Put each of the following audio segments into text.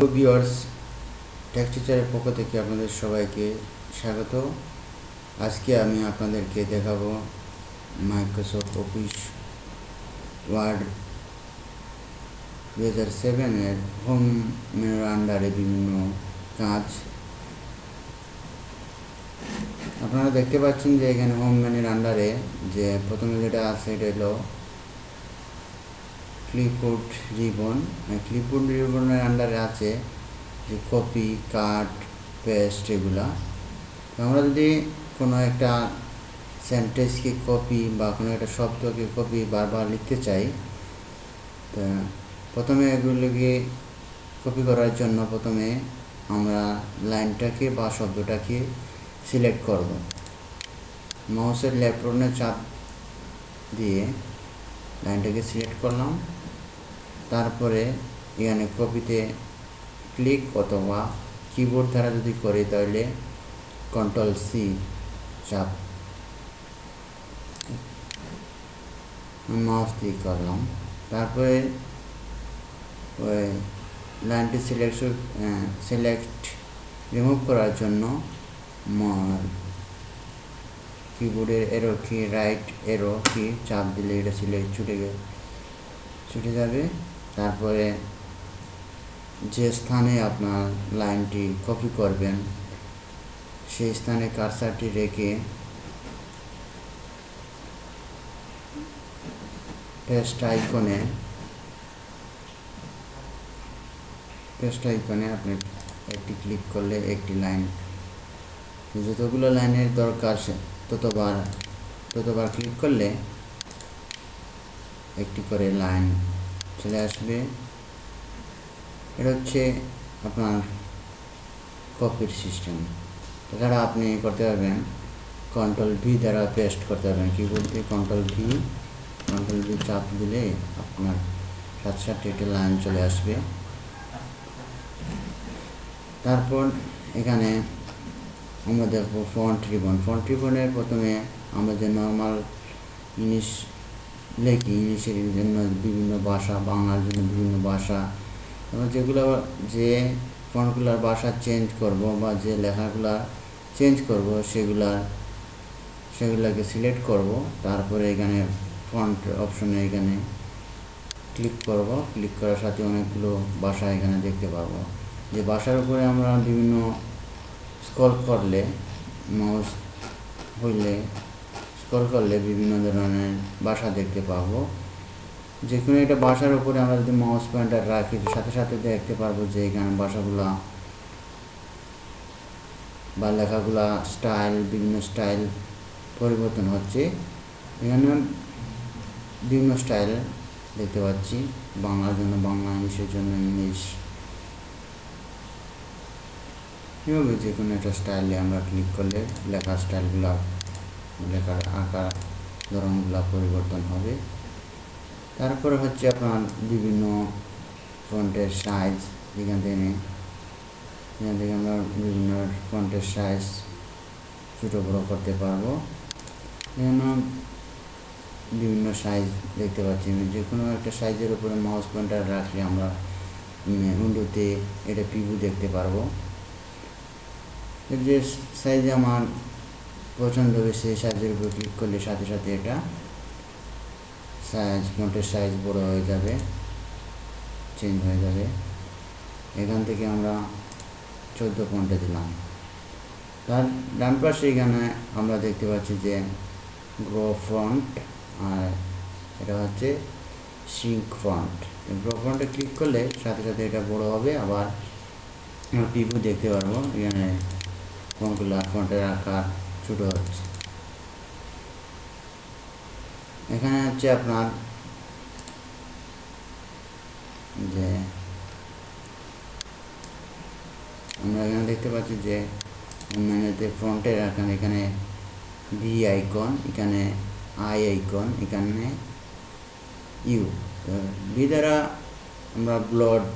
Viewers take টিচারের পক্ষ থেকে আপনাদের সবাইকে স্বাগত। আজকে আমি আপনাদেরকে দেখাবো মাইক্রোসফট অফিস ওয়ার্ড দু হাজার সেভেনের হোম মেনুর আন্ডারে বিভিন্ন কাজ। আপনারা দেখতে পাচ্ছেন যে এখানে হোম মেনুর আন্ডারে যে প্রথমে যেটা আছে, এটা হলো ক্লিপবোর্ড রিবন ক্লিপবোর্ড রিবনের আন্ডারে আছে যে কপি কাট পেস্ট এগুলা। আমরা যদি কোনো একটা সেন্টেন্সকে কপি বা কোনো একটা শব্দকে কপি বারবার লিখতে চাই, তা প্রথমে এগুলোকে কপি করার জন্য প্রথমে আমরা লাইনটাকে বা শব্দটাকে সিলেক্ট করব। মাউসের লেফট বাটনে চাপ দিয়ে লাইনটাকে সিলেক্ট করলাম। তারপরে এখানে কপিতে ক্লিক অথবা কিবোর্ড দ্বারা যদি করি তাহলে কন্ট্রোল সি চাপ। মাউস দিয়ে করলাম। তারপরে ওই লাইনটি সিলেক্ট সিলেক্ট রিমুভ করার জন্য কিবোর্ডের এরো কি রাইট এরো কি চাপ দিলে এটা সিলেক্ট ছুটে গে, ছুটে যাবে। তারপরে যে স্থানে আপনার লাইনটি কপি করবেন, সেই স্থানে কারসারটি রেখে পেস্ট আইকনে পেস্ট আইকনে আপনি একটি ক্লিক করলে একটি লাইন যতগুলো লাইনের দরকার ততবার ততবার ক্লিক করলে একটি করে লাইন চলে আসবে। এটা হচ্ছে আপনার কপির সিস্টেম এছাড়া আপনি করতে পারবেন কন্ট্রোল ভি দ্বারা পেস্ট করতে পারবেন কি বলতে কন্ট্রোল ভি কন্ট্রোল ভি চাপ দিলে আপনার সাত সাতটি একটি লাইন চলে আসবে। তারপর এখানে আমরা দেখব ফন্ট রিবন ফন্ট রিবনের প্রথমে আমরা যে নর্মাল ইংলিশ লেখি ইংলিশের জন্য বিভিন্ন ভাষা, বাংলার জন্য বিভিন্ন ভাষা। এবং যেগুলো যে ফন্টগুলোর ভাষা চেঞ্জ করব বা যে লেখাগুলা চেঞ্জ করব সেগুলার সেগুলোকে সিলেক্ট করব। তারপরে এখানে ফন্ট অপশনে এখানে ক্লিক করব। ক্লিক করার সাথে অনেকগুলো ভাষা এখানে দেখতে পাবো যে ভাষার উপরে আমরা বিভিন্ন স্ক্রল করলে মাউস হইলে স্ক্রল করলে বিভিন্ন ধরনের ভাষা দেখতে পাবো। যে কোনো একটা ভাষার উপরে আমরা যদি মাউস পয়েন্টার রাখি, সাথে সাথে দেখতে পারব যে এখানে ভাষাগুলা বা লেখাগুলা স্টাইল বিভিন্ন স্টাইল পরিবর্তন হচ্ছে। এখানে বিভিন্ন স্টাইল দেখতে পাচ্ছি। বাংলার জন্য বাংলা, ইংলিশের জন্য ইংলিশ। এভাবে যে কোনো একটা স্টাইলে আমরা ক্লিক করলে লেখার স্টাইলগুলো লেখার আকার, ধরনগুলো পরিবর্তন হবে। তারপরে হচ্ছে আপনার বিভিন্ন ফন্টের সাইজ এখান থেকে এখান থেকে আমরা বিভিন্ন ফন্টের সাইজ ছোটো বড়ো করতে পারব। এখানে বিভিন্ন সাইজ দেখতে পাচ্ছি। যে কোনো একটা সাইজের উপরে মাউস পয়েন্টার রাখলে আমরা উইন্ডোতে এটা পিভু দেখতে পারব। যে সাইজে আমার পছন্দ সেই সাইজের উপর ক্লিক করলে সাথে সাথে এটা সাইজ, ফন্টের সাইজ বড় হয়ে যাবে চেঞ্জ হয়ে যাবে। এখান থেকে আমরা চোদ্দ ফন্টে দিলাম। তার ডান পাশে এখানে আমরা দেখতে পাচ্ছি যে গ্রো ফ্রন্ট আর এটা হচ্ছে সিঙ্ক ফ্রন্ট। গ্রো ফ্রন্টে ক্লিক করলে সাথে সাথে এটা বড় হবে, আবার পিভু দেখতে পারব। এখানে ফোনগুলো ফন্টের আকার ছোটো হচ্ছে। এখানে হচ্ছে আপনার যে আমরা এখানে দেখতে পাচ্ছি যে মেনুতে ফ্রন্টের এখানে এখানে ভি আইকন এখানে আই আইকন এখানে ইউ ভি দ্বারা আমরা ব্লড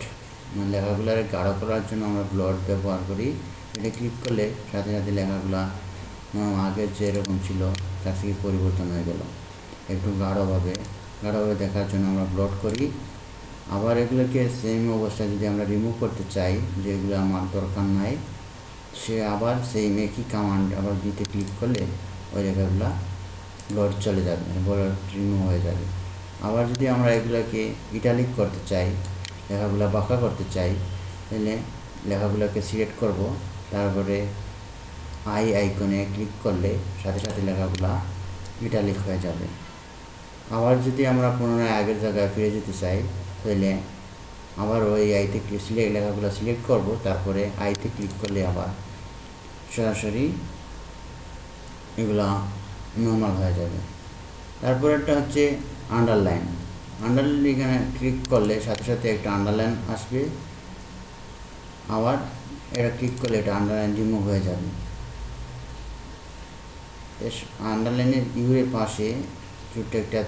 মানে লেখাগুলোর গাঢ় করার জন্য আমরা ব্লড ব্যবহার করি। এটা ক্লিক করলে সাথে সাথে লেখাগুলা আগের যেরকম ছিল, তার থেকে পরিবর্তন হয়ে গেল। একটু গাঢ়ভাবে গাঢ়ভাবে দেখার জন্য আমরা ব্লড করি। আবার এগুলোকে সেম অবস্থায় যদি আমরা রিমুভ করতে চাই, যে এগুলো আমার দরকার নাই, সে আবার সেই একই কামান্ড আবার দিতে ক্লিক করলে ওই রেখাগুলো লোড চলে যাবে লোড রিমুভ হয়ে যাবে। আবার যদি আমরা এগুলোকে ইটালিক করতে চাই, লেখাগুলো বাঁকা করতে চাই, তাহলে লেখাগুলোকে সিলেক্ট করব। তারপরে আই আইকনে ক্লিক করলে সাথে সাথে লেখাগুলো ইটালিক হয়ে যাবে। আবার যদি আমরা পুনরায় আগের জায়গায় ফিরে যেতে চাই, তাহলে আবার ওই আইতে ক্লিক সিলেক্ট লেখাগুলো সিলেক্ট করব, তারপরে আইতে ক্লিক করলে আবার সরাসরি এগুলা নর্মাল হয়ে যাবে। তারপর একটা হচ্ছে আন্ডারলাইন আন্ডারলাইন এখানে ক্লিক করলে সাথে সাথে একটা আন্ডারলাইন আসবে। আবার এটা ক্লিক করলে এটা আন্ডারলাইন রিমুভ হয়ে যাবে। আন্ডারলাইনের ইউরের পাশে ছোট্ট একটা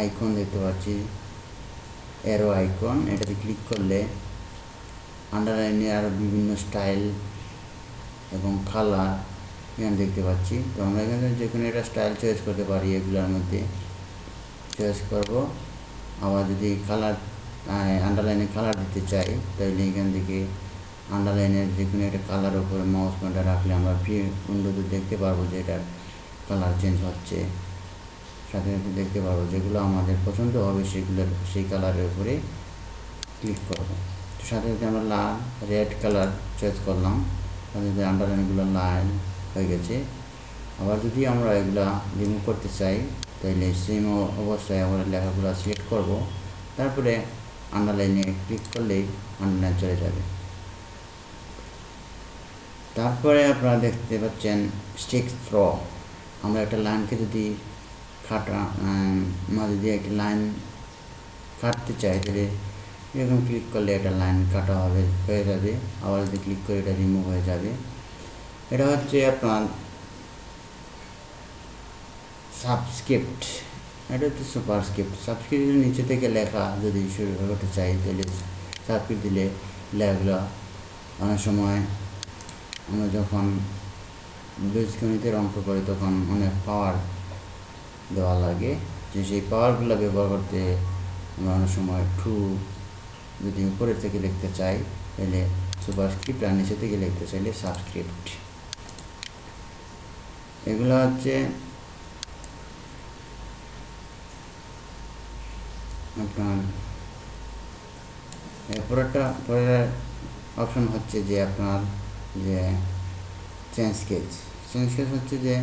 আইকন দেখতে পাচ্ছি। অ্যারো আইকন এটাতে ক্লিক করলে আন্ডারলাইনে আরও বিভিন্ন স্টাইল এবং কালার এখানে দেখতে পাচ্ছি। তো আমরা এখানে যে কোনো একটা স্টাইল চয়েস করতে পারি এগুলোর মধ্যে। চয়েস করব। আবার যদি কালার আন্ডারলাইনে কালার দিতে চাই, তাহলে এখান থেকে আন্ডারলাইনের যে কোনো একটা কালার উপরে মাউস পয়েন্টটা রাখলে আমরা উইন্ডোতে দেখতে পারব যে এটার কালার চেঞ্জ হচ্ছে। সাথে সাথে দেখতে পারব যেগুলো আমাদের পছন্দ হবে সেগুলোর, সেই কালারের উপরে ক্লিক করব। সাথে সাথে আমরা লাল রেড কালার চয়েস করলাম। সাথে সাথে আন্ডারলাইনগুলো লাল হয়ে গেছে। আবার যদি আমরা এগুলা রিমুভ করতে চাই তাহলে সেম অবস্থায় আমরা লেখাগুলো সিলেক্ট করব। তারপরে আন্ডারলাইনে ক্লিক করলেই আন্ডারলাইন চলে যাবে। তারপরে আপনারা দেখতে পাচ্ছেন স্টিক থ্র আমরা একটা লাইনকে যদি কাটা মাঝে দিয়ে একটা লাইন কাটতে চাই, তাহলে এরকম ক্লিক করলে একটা লাইন কাটা হবে, হয়ে যাবে। আবার যদি ক্লিক করে, এটা রিমুভ হয়ে যাবে। এটা হচ্ছে আপনার সাবস্ক্রিপ্ট এটা হচ্ছে সুপার স্ক্রিপ্ট সাবস্ক্রিপ্টের নিচে থেকে লেখা যদি শুরু করতে চাই, তাহলে সাবস্ক্রিপ্ট দিলে লেখাগুলো অনেক সময় আমরা যখন বীজগণিতের অঙ্ক করি, তখন অনেক পাওয়ার দেওয়া লাগে। যে সেই পাওয়ারগুলো ব্যবহার করতে আমরা অনেক সময় ট্রু যদি উপরের থেকে লিখতে চাই, তাহলে সুপারস্ক্রিপ্ট আর নিচে থেকে লিখতে চাইলে সাবস্ক্রিপ্ট এগুলো হচ্ছে আপনার একটা পরের অপশন হচ্ছে যে আপনার যে চেঞ্জ কেজ চেঞ্জ কেজ হচ্ছে যে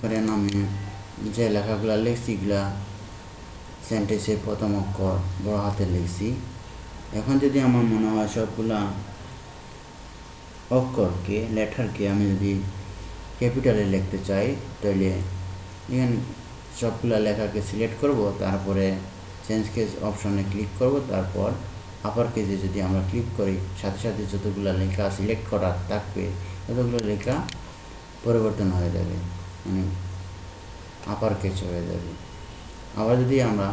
করেন আমি যে লেখাগুলো লিখছি এগুলা সেন্টেন্সের প্রথম অক্ষর বড় হাতে লিখছি। এখন যদি আমার মনে হয় সবগুলা অক্ষরকে, লেটারকে আমি যদি ক্যাপিটালে লিখতে চাই, তাহলে এখানে সবগুলা লেখাকে সিলেক্ট করব, তারপরে চেঞ্জ কেজ অপশনে ক্লিক করব, তারপর আপার কেজে যদি আমরা ক্লিক করি, সাথে সাথে যতগুলো লেখা সিলেক্ট করা থাকবে, ততগুলো লেখা পরিবর্তন হয়ে যাবে মানে আপার কেজ হয়ে যাবে। আবার যদি আমরা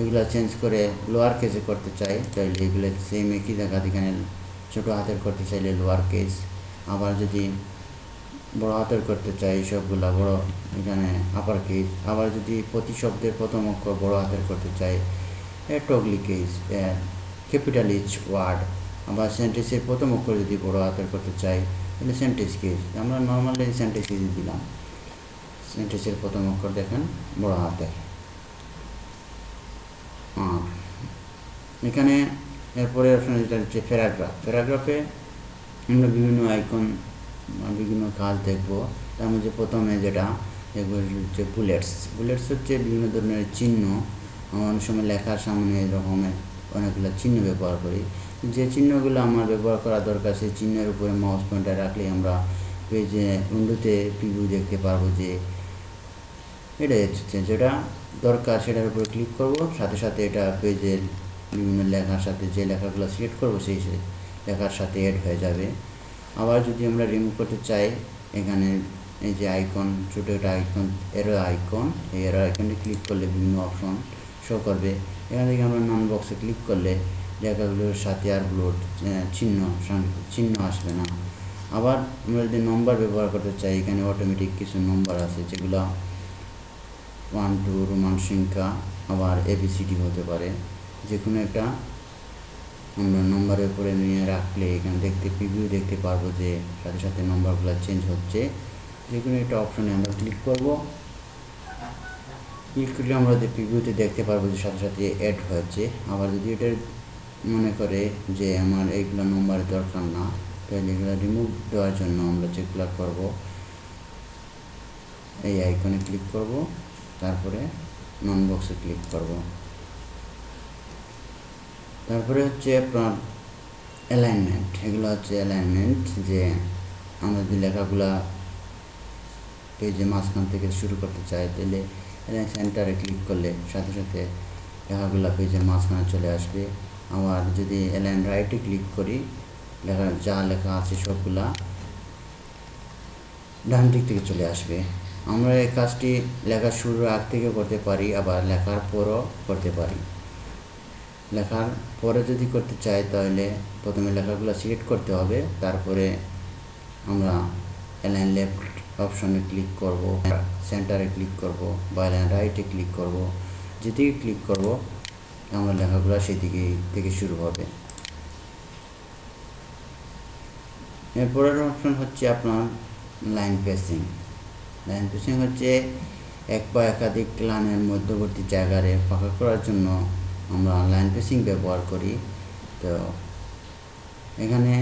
এগুলো চেঞ্জ করে লোয়ার কেজে করতে চাই, তাহলে এগুলো সেম একই জায়গা এখানে ছোটো হাতের করতে চাইলে লোয়ার কেজ আবার যদি বড় হাতের করতে চাই, সবগুলা বড় এখানে আপার কেজ আবার যদি প্রতি শব্দের প্রথম অক্ষর বড় হাতের করতে চাই, এ toggle case capital each word. আবার সেন্টেন্সের প্রথম অক্ষর যদি বড় হাতের করতে চাই, তাহলে সেন্টেন্স আমরা নর্মালি সেন্টেন্স কেজ দিলাম সেন্টেন্সের প্রথম অক্ষর দেখেন, বড় হাতের। এখানে এরপরে অপশন যেটা হচ্ছে প্যারাগ্রাফ প্যারাগ্রাফে আমরা বিভিন্ন আইকন বিভিন্ন কাজ দেখব। তার মধ্যে প্রথমে যেটা দেখব হচ্ছে বুলেটস বুলেটস হচ্ছে বিভিন্ন ধরনের চিহ্ন। অনেক সময় লেখার সামনে এরকমের অনেকগুলো চিহ্ন ব্যবহার করি। যে চিহ্নগুলো আমার ব্যবহার করা দরকার, সেই চিহ্নের উপরে মাউস পয়েন্টার রাখলে আমরা পেজে উন্ডোতে প্রিভিউ দেখতে পারব যে এটা হচ্ছে যেটা দরকার সেটার উপরে ক্লিক করব, সাথে সাথে এটা পেজের বিভিন্ন লেখার সাথে যে লেখাগুলো সিলেক্ট করব, সেই লেখার সাথে অ্যাড হয়ে যাবে। আবার যদি আমরা রিমুভ করতে চাই, এখানে এই যে আইকন ছোটো একটা আইকন এরো আইকন এই এরো আইকনে ক্লিক করলে বিভিন্ন অপশন শো করবে। এখান থেকে আমরা নন বক্সে ক্লিক করলে লেখাগুলোর সাথে আর ব্লোড চিহ্ন চিহ্ন আসবে না। আবার আমরা যদি নম্বর ব্যবহার করতে চাই, এখানে অটোমেটিক কিছু নম্বর আছে, যেগুলো ওয়ান টু রোমান সংখ্যা, আবার এবিসিডি হতে পারে। যে কোনো একটা আমরা নম্বরের উপরে নিয়ে রাখলে এখানে দেখতে প্রিভিউ দেখতে পারব যে সাথে সাথে নম্বরগুলো চেঞ্জ হচ্ছে। যে কোনো একটা অপশনে আমরা ক্লিক করব। ক্লিক করলে আমরা যে প্রিভিউতে দেখতে পারব যে সাথে সাথে অ্যাড হয়েছে? আবার যদি এটা মনে করে যে আমার এইগুলো নম্বর দরকার না, তাহলে এগুলো রিমুভ দেওয়ার জন্য আমরা যেগুলো করব, এই আইকনে ক্লিক করব, তারপরে নন বক্সে ক্লিক করব। তারপরে হচ্ছে আপনার অ্যালাইনমেন্ট এগুলো হচ্ছে অ্যালাইনমেন্ট যে আমরা যদি লেখাগুলা পেজে মাঝখান থেকে শুরু করতে চাই, তাহলে সেন্টারে ক্লিক করলে সাথে সাথে লেখাগুলো পেজের মাঝখানে চলে আসবে। আবার যদি অ্যালাইন রাইটে ক্লিক করি, লেখা, যা লেখা আছে সবগুলা ডান দিক থেকে চলে আসবে। আমরা এই কাজটি লেখার শুরুর আগ থেকে করতে পারি, আবার লেখার পরও করতে পারি। লেখার পরে যদি করতে চাই, তাহলে প্রথমে লেখাগুলো সিলেক্ট করতে হবে। তারপরে আমরা অ্যালাইন লেফট অপশনে ক্লিক করব, সেন্টারে ক্লিক করব বা রাইটে ক্লিক করব। যেদিকে ক্লিক করব, আমার লেখাগুলো সেদিকে থেকে শুরু হবে। এরপরের অপশন হচ্ছে আপনার লাইন পেসিং লাইন পেসিং হচ্ছে এক বা একাধিক লাইনের মধ্যবর্তী জায়গারে ফাঁকা করার জন্য আমরা লাইন পেসিং ব্যবহার করি। তো এখানে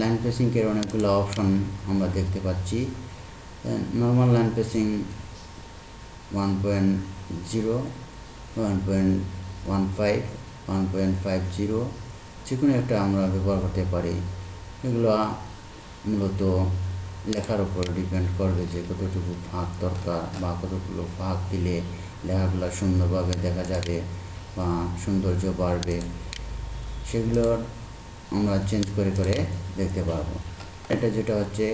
লাইন পেসিংয়ের অনেকগুলো অপশন আমরা দেখতে পাচ্ছি। Point one five one point five zero যে কোনো একটা আমরা ব্যবহার করতে পারি। এগুলো মূলত লেখার উপর ডিপেন্ড করবে যে কতটুকু ফাঁক দরকার বা কতগুলো ফাঁক দিলে লেখাগুলো সুন্দরভাবে দেখা যাবে বা সৌন্দর্য বাড়বে। সেগুলোর আমরা চেঞ্জ করে করে দেখতে পারব। এটা যেটা হচ্ছে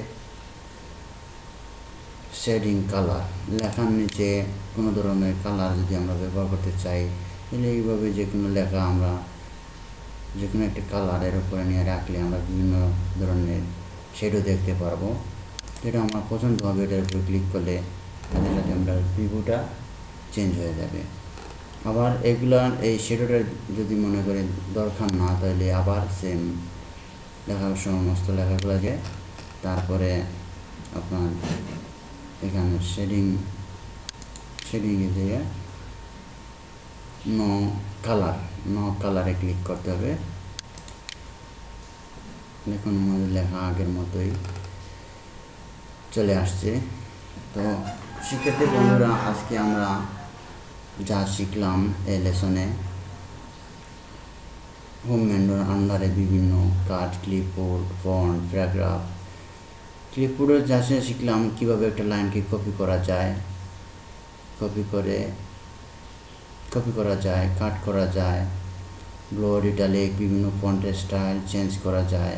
শেডিং কালার লেখার নিচে কোনো ধরনের কালার যদি আমরা ব্যবহার করতে চাই, তাহলে এইভাবে যে কোনো লেখা আমরা যে কোনো একটি কালারের উপরে নিয়ে রাখলে আমরা বিভিন্ন ধরনের শেডও দেখতে পারব। যেটা আমার পছন্দ হবে, এটার উপরে ক্লিক করলে সাথে সাথে আমরা ভিভুটা চেঞ্জ হয়ে যাবে। আবার এগুলার এই শেডোটা যদি মনে করেন দরকার না, তাহলে আবার সেম লেখা, সমস্ত লেখাগুলো লেখাগুলোকে তারপরে আপনার এখানে শেডিং শেডিংয়ে যেয়ে নো কালার নো কালারে ক্লিক করতে হবে। দেখুন আমাদের লেখা আগের মতোই চলে আসছে। তো সেক্ষেত্রে বন্ধুরা, আজকে আমরা যা শিখলাম এই লেসনে হোম মেন্ডোর আন্ডারে বিভিন্ন কার্ড ক্লিপবোর্ড ফন্ট প্যারাগ্রাফ ক্লিপবোর্ডের যা শিখলাম কীভাবে একটা লাইনকে কপি করা যায়। কপি করে কপি করা যায় কাট করা যায়। ব্লোড ইটালিক বিভিন্ন ফন্টের স্টাইল চেঞ্জ করা যায়।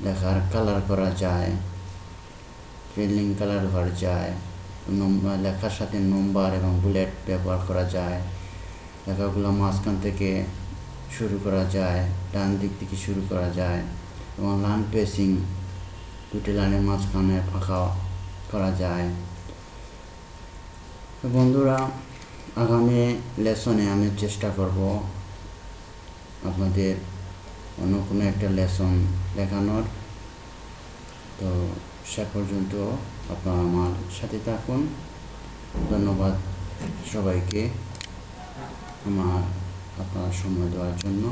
লেখার কালার করা যায়। ফিল্ডিং কালার করা যায়। নম্বর লেখার সাথে নম্বর এবং বুলেট ব্যবহার করা যায়। লেখাগুলো মাঝখান থেকে শুরু করা যায়, ডান দিক থেকে শুরু করা যায়। এবং লাইন পেসিং দুটি লাইনের মাঝখানে ফাঁকা করা যায়। তো বন্ধুরা, আগামী লেসনে আমি চেষ্টা করব আপনাদের অন্য কোনো একটা লেসন দেখানোর। তো সে পর্যন্ত আপনারা আমার সাথে থাকুন। ধন্যবাদ সবাইকে আমার আপনার সময় দেওয়ার জন্য।